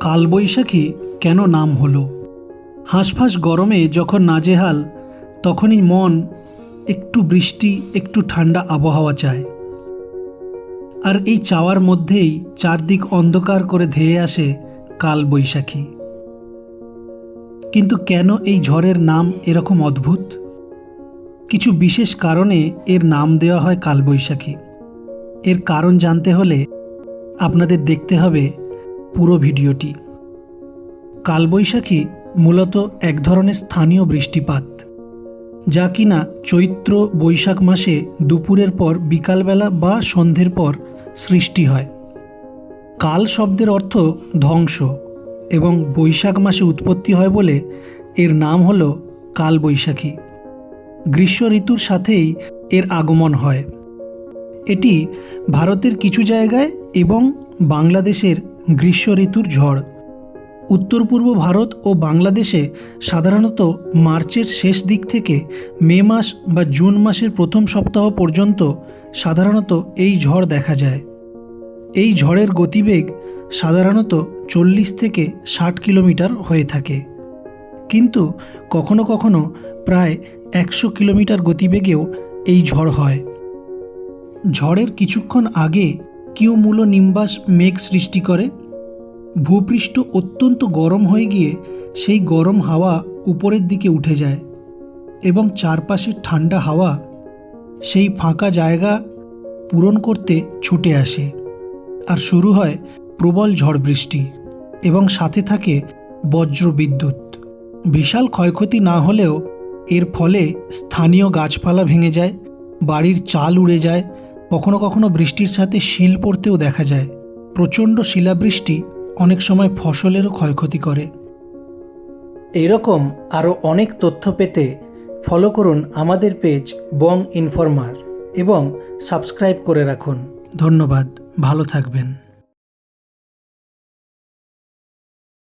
কালবৈশাখী কেন নাম হলো? হাঁসফাঁস গরমে যখন নাজেহাল, তখনই মন একটু বৃষ্টি, একটু ঠান্ডা আবহাওয়া চায়। আর এই চাওয়ার মধ্যেই চারদিক অন্ধকার করে ধেয়ে আসে কালবৈশাখী। কিন্তু কেন এই ঝড়ের নাম এরকম অদ্ভুত? কিছু বিশেষ কারণে এর নাম দেওয়া হয় কালবৈশাখী। এর কারণ জানতে হলে আপনাদের দেখতে হবে পুরো ভিডিওটি। কালবৈশাখী মূলত এক ধরনের স্থানীয় বৃষ্টিপাত, যা কিনা চৈত্র বৈশাখ মাসে দুপুরের পর বিকালবেলা বা সন্ধ্যের পর সৃষ্টি হয়। কাল শব্দের অর্থ ধ্বংস এবং বৈশাখ মাসে উৎপত্তি হয় বলে এর নাম হল কালবৈশাখী। গ্রীষ্ম ঋতুর সাথেই এর আগমন হয়। এটি ভারতের কিছু জায়গায় এবং বাংলাদেশের গ্রীষ্ম ঋতুর ঝড়। উত্তর পূর্ব ভারত ও বাংলাদেশে সাধারণত মার্চের শেষ দিক থেকে মে মাস বা জুন মাসের প্রথম সপ্তাহ পর্যন্ত সাধারণত এই ঝড় দেখা যায়। এই ঝড়ের গতিবেগ সাধারণত চল্লিশ থেকে ষাট কিলোমিটার হয়ে থাকে। কিন্তু কখনো কখনো প্রায় একশো কিলোমিটার গতিবেগেও এই ঝড় হয়। ঝড়ের কিছুক্ষণ আগে কিউমূল নিম্বাস মেঘ সৃষ্টি করে? ভূপৃষ্ঠ অত্যন্ত গরম হয়ে গিয়ে সেই গরম হাওয়া উপরের দিকে উঠে যায় এবং চারপাশের ঠান্ডা হাওয়া সেই ফাঁকা জায়গা পূরণ করতে ছুটে আসে। আর শুরু হয় প্রবল ঝড় বৃষ্টি এবং সাথে থাকে বজ্র বিদ্যুৎ। বিশাল ক্ষয়ক্ষতি না হলেও এর ফলে স্থানীয় গাছপালা ভেঙে যায়, বাড়ির চাল উড়ে যায় কখনো কখনো বৃষ্টির সাথে শিল পড়তেও দেখা যায়। প্রচণ্ড শিলাবৃষ্টি অনেক সময় ফসলেরও ক্ষয়ক্ষতি করে। এরকম আরও অনেক তথ্য পেতে ফলো করুন আমাদের পেজ বং ইনফরমার এবং সাবস্ক্রাইব করে রাখুন। ধন্যবাদ, ভালো থাকবেন।